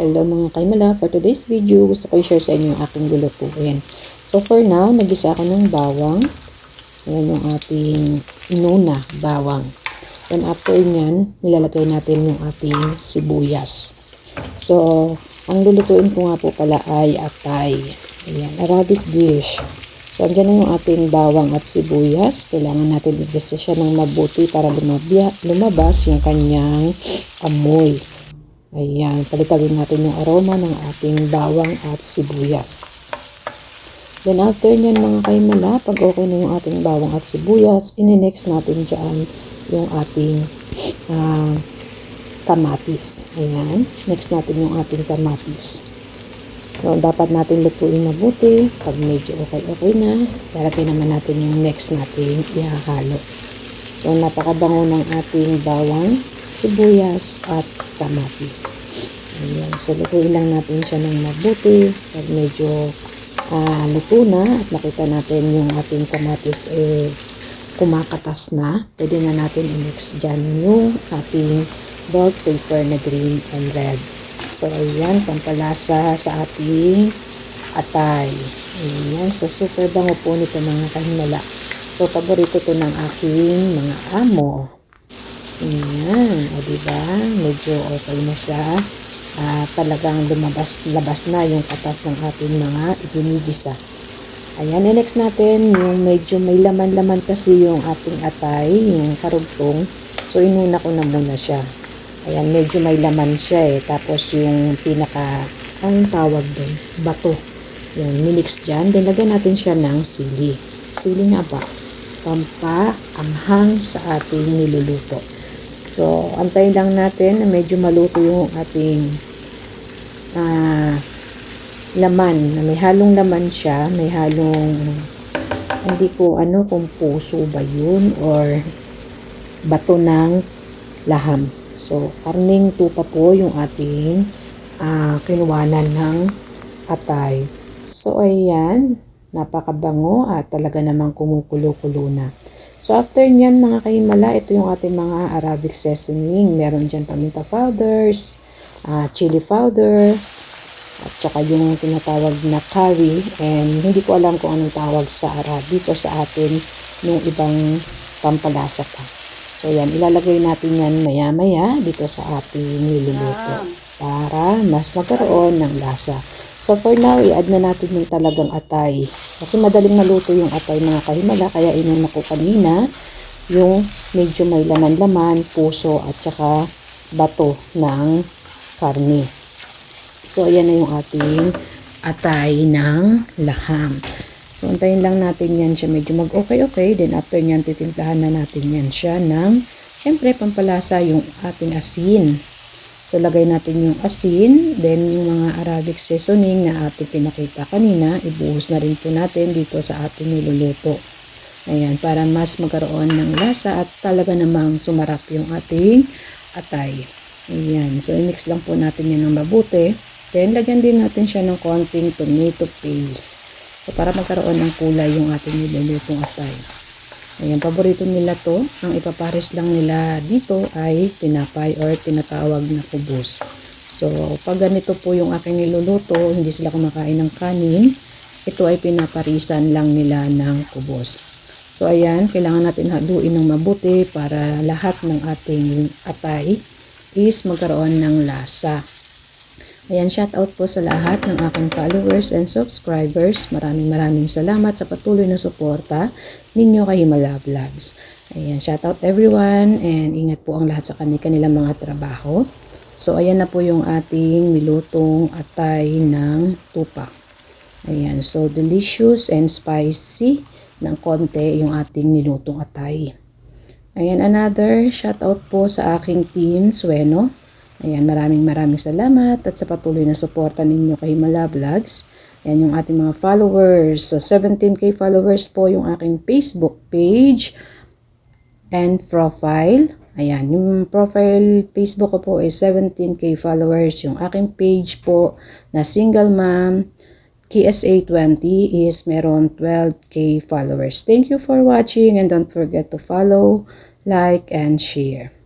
Hello mga kaimala, for today's video, gusto ko i-share sa inyo yung aking lulutuin. So for now, nagisa ako ng bawang. Ayan yung ating inuna, bawang. Then after nyan, nilalagay natin yung ating sibuyas. So, ang lulutuin ko nga po pala ay atay. Ayan, Arabic dish. So, andyan na yung ating bawang at sibuyas. Kailangan natin igisa siya ng mabuti para lumabya, lumabas yung kanyang amoy. Ayan, palitagin natin yung aroma ng ating bawang at sibuyas. Then after nyan mga kaimala, pag okay na yung ating bawang at sibuyas, ininext natin dyan yung ating ah, kamatis. Ayan, next natin yung ating kamatis. So, dapat natin lutuin mabuti. Pag medyo okay-okay na, lalagay naman natin yung next nating ihahalo. So, napakabango ng ating bawang, sibuyas, at kamatis. Ayan. So, lutuin lang natin siya ng mabuti. Pag medyo ah, luto na at nakita natin yung ating kamatis eh kumakatas na, pwede na natin i-mix dyan yung ating bell pepper na green and red. So, ayan, pampalasa sa ating atay. Ayan, so super bango po nito mga kahimala. So, paborito to ng aking mga amo. Ayan, o diba? Medyo okay na siya. Ah, talagang lumabas, labas na yung katas ng ating mga iginigisa. Ayan, next natin, yung medyo may laman-laman kasi yung ating atay, yung karugtong. So, inuna ko na muna siya. Ayan, medyo may laman siya eh. Tapos yung pinaka, anong tawag doon? Bato. Yung minix dyan. Then, lagyan natin siya ng sili. Sili nga ba? Pampaanghang sa ating niluluto. So, antayin lang natin na medyo maluto yung ating ah, laman. May halong laman siya. May halong, hindi ko ano kung puso ba yun or bato ng laham. So, karning tupa po yung ating ah, kinuwanan ng atay. So, ayan. Napakabango at talaga namang kumukulo-kulo na. After nyan mga kahimala, ito yung ating mga Arabic seasoning. Meron dyan paminta powders, ah, chili powder, at saka yung tinatawag na curry. And hindi ko alam kung anong tawag sa Arabic o sa atin nung ibang pampalasa pa. So, yan. Ilalagay natin yan maya-maya dito sa ating niluluto para mas magkaroon ng lasa. So, for now, i-add na natin yung talagang atay. Kasi madaling maluto yung atay mga kahimala, kaya inuna ko kanina yung medyo may laman-laman, puso at saka bato ng karne. So, ayan na yung ating atay ng laham. So, antayin lang natin yan siya medyo mag-okay-okay. Then, after nyan, titimplahan na natin yan siya ng, syempre, pampalasa yung ating asin. So, lagay natin yung asin. Then, yung mga Arabic seasoning na ating pinakita kanina, ibuhos na rin po natin dito sa ating niluluto. Ayan, para mas magkaroon ng lasa at talaga namang sumarap yung ating atay. Ayan, so i-mix lang po natin yan ng mabuti. Then, lagyan din natin siya ng konting tomato paste. So, para magkaroon ng kulay yung ating nilulutong atay. Ayan, paborito nila to. Ang ipapares lang nila dito ay tinapay or tinatawag na kubos. So, pag ganito po yung aking niluluto, hindi sila kumakain ng kanin, ito ay pinaparisan lang nila ng kubos. So, ayan, kailangan natin haluin ng mabuti para lahat ng ating atay is magkaroon ng lasa. Ayan, shout out po sa lahat ng aking followers and subscribers. Maraming maraming salamat sa patuloy na suporta ninyo kay Himala Vlogs. Ayan, shout out everyone and ingat po ang lahat sa kanilang mga trabaho. So, ayan na po yung ating nilutong atay ng tupa. Ayan, so delicious and spicy ng konti yung ating nilutong atay. Ayan, another shout out po sa aking team, Sueno. Ayan, maraming maraming salamat at sa patuloy na suporta ninyo kay Himala Vlogs. Ayan yung ating mga followers. So, 17k followers po yung aking Facebook page and profile. Ayan, yung profile Facebook ko po is 17k followers. Yung aking page po na single mom, KSA20 is meron 12k followers. Thank you for watching and don't forget to follow, like, and share.